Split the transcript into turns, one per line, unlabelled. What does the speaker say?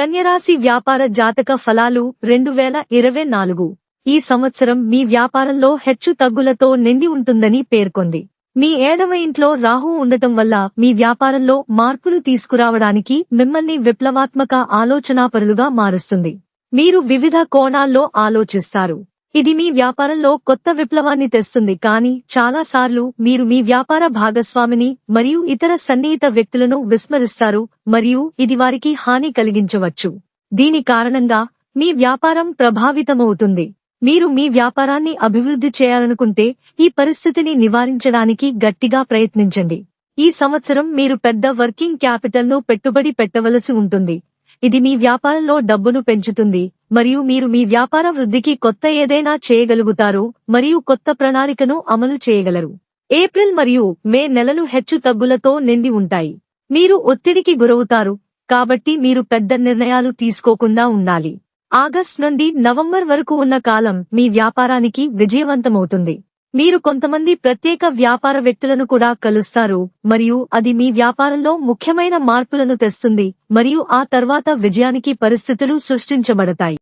కన్యరాశి వ్యాపార జాతక ఫలాలు రెండు వేల ఇరవై నాలుగు. ఈ సంవత్సరం మీ వ్యాపారంలో హెచ్చు తగ్గులతో నిండి ఉంటుందని పేర్కొంది. మీ ఏడవ ఇంట్లో రాహు ఉండటం వల్ల మీ వ్యాపారంలో మార్పులు తీసుకురావడానికి మిమ్మల్ని విప్లవాత్మక ఆలోచనాపరులుగా మారుస్తుంది. మీరు వివిధ కోణాల్లో ఆలోచిస్తారు. ఇది మీ వ్యాపారంలో కొత్త విప్లవాన్ని తెస్తుంది. కానీ చాలాసార్లు మీరు మీ వ్యాపార భాగస్వామిని మరియు ఇతర సన్నిహిత వ్యక్తులను విస్మరిస్తారు మరియు ఇది వారికి హాని కలిగించవచ్చు. దీని కారణంగా మీ వ్యాపారం ప్రభావితమవుతుంది. మీరు మీ వ్యాపారాన్ని అభివృద్ధి చేయాలనుకుంటే ఈ పరిస్థితిని నివారించడానికి గట్టిగా ప్రయత్నించండి. ఈ సంవత్సరం మీరు పెద్ద వర్కింగ్ క్యాపిటల్ను పెట్టుబడి పెట్టవలసి ఉంటుంది. ఇది మీ వ్యాపారంలో డబ్బును పెంచుతుంది మరియు మీరు మీ వ్యాపార వృద్ధికి కొత్త ఏదైనా చేయగలుగుతారు మరియు కొత్త ప్రణాళికను అమలు చేయగలరు. ఏప్రిల్ మరియు మే నెలలు హెచ్చు తగ్గులతో నిండి ఉంటాయి. మీరు ఒత్తిడికి గురవుతారు కాబట్టి మీరు పెద్ద నిర్ణయాలు తీసుకోకుండా ఉండాలి. ఆగస్ట్ నుండి నవంబర్ వరకు ఉన్న కాలం మీ వ్యాపారానికి విజయవంతమవుతుంది. మీరు కొంతమంది ప్రత్యేక వ్యాపార వ్యక్తులను కూడా కలుస్తారు మరియు అది మీ వ్యాపారంలో ముఖ్యమైన మార్పులను తెస్తుంది మరియు ఆ తర్వాత విజయానికి పరిస్థితులు సృష్టించబడతాయి.